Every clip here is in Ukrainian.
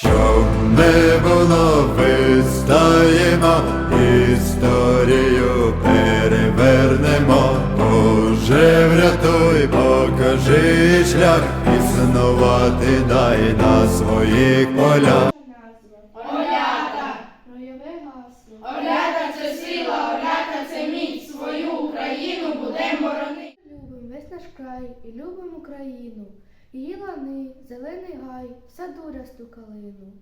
Щоб не було, вистаємо, історію перевернемо. Боже, врятуй, покажи шлях, існувати дай на своїх полях. Гасло. оляда це сила, оляда це міць, свою Україну будемо боронити. Любим весь наш край і любим Україну. Її лани, зелений гай, в саду рясту калину.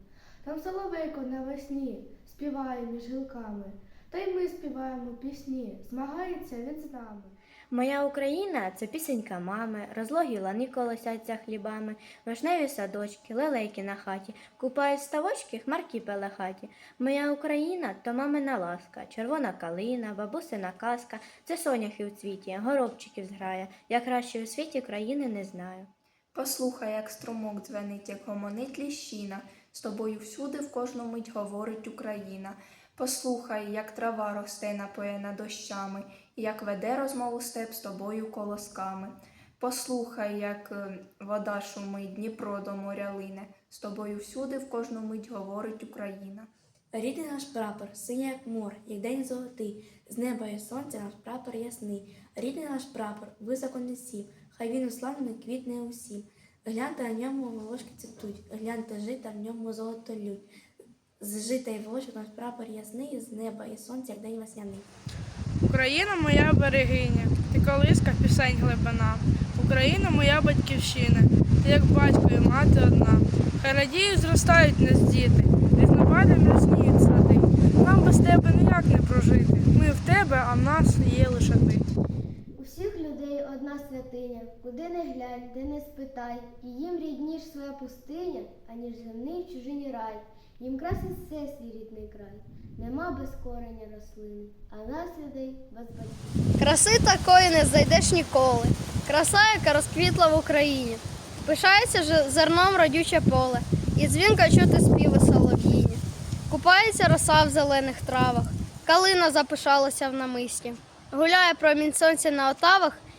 Там соловейко навесні співає між гілками. Та й ми співаємо пісні, змагається він з нами. Моя Україна це пісенька мами, розлогі лани колосяться хлібами, вишневі садочки, лелейки на хаті, купають ставочки, хмарки пелехаті. Моя Україна то мамина ласка, червона калина, бабусина казка, це соняхи у цвіті, горобчиків зграя. Я краще у світі країни не знаю. Послухай, як струмок дзвенить, як гомонить ліщина, з тобою всюди в кожну мить говорить Україна. Послухай, як трава росте напоєна дощами, і як веде розмову степ з тобою колосками. Послухай, як е, вода шумить, Дніпро до моря лине, з тобою всюди в кожну мить говорить Україна. Рідний наш прапор, синій як мор, як день золотий, з неба і сонця наш прапор ясний. Рідний наш прапор, високо не сів, хай він уславний квітне усім. Гляньте на ньому волошки цвітуть, гляньте жита, в ньому золото лють. З жита й волошок наш прапор ясний, з неба і сонця, як день весняний. Україна моя берегиня, ти колиска пісень глибина. Україна моя батьківщина, ти як батько і мати одна. Хай радіють, зростають нас діти, різнопадом різніють сади. Нам без тебе ніяк не прожити. Ми в тебе, а в нас є лише ти. Усіх людей одна святиня, куди не глянь, де не спитай, і їм рідніш своя пустиня, аніж земний чужині рай. Їм красить все свій рідний край. Нема без кореня рослини, а нас людей без батьків. Краси такої не знайдеш ніколи. Краса, яка розквітла в Україні. Пишається ж зерном родюче поле, і дзвінко чути співи солов'їні. Купається роса в зелених травах, калина запишалася в намисті. Гуляє промінь сонця на отавах,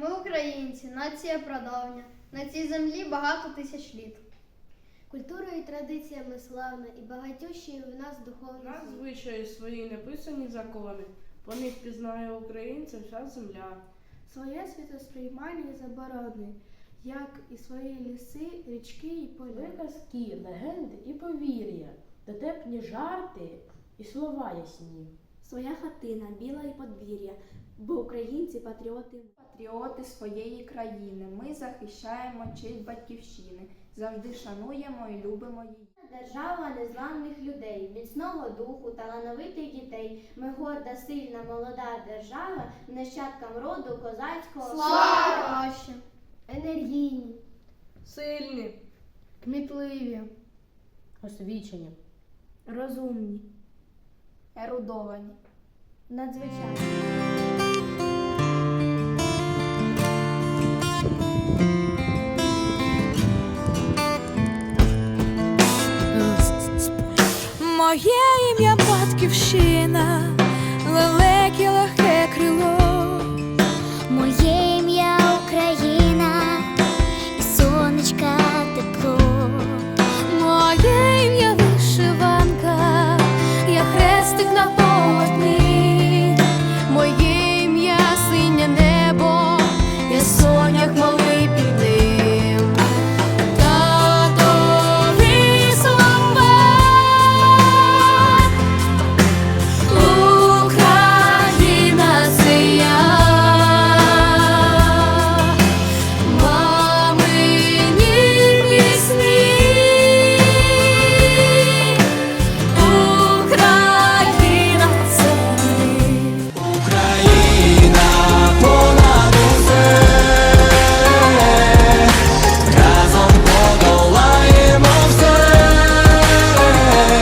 Ми українці, нація прадавня. На цій землі багато тисяч літ. Культурою і традиціями славна і багатющі в нас духовна. Нас звичаї свої неписані закони. По них пізнає українця вся земля. Своє світосприймання заборонне, як і свої ліси, річки і поля. Приказки, легенди і повір'я, дотепні жарти і слова ясні. Своя хатина, біла і подвір'я, бо українці патріоти. Патріоти своєї країни, ми захищаємо честь батьківщини, завжди шануємо і любимо її. Держава незламних людей, міцного духу, талановитих дітей. Ми горда, сильна, молода держава, нащадкам роду козацького Слава! енергійні. Сильні, Кмітливі. Освічені. Розумні. Ерудовані. Надзвичайно. Моє ім'я батьківщина,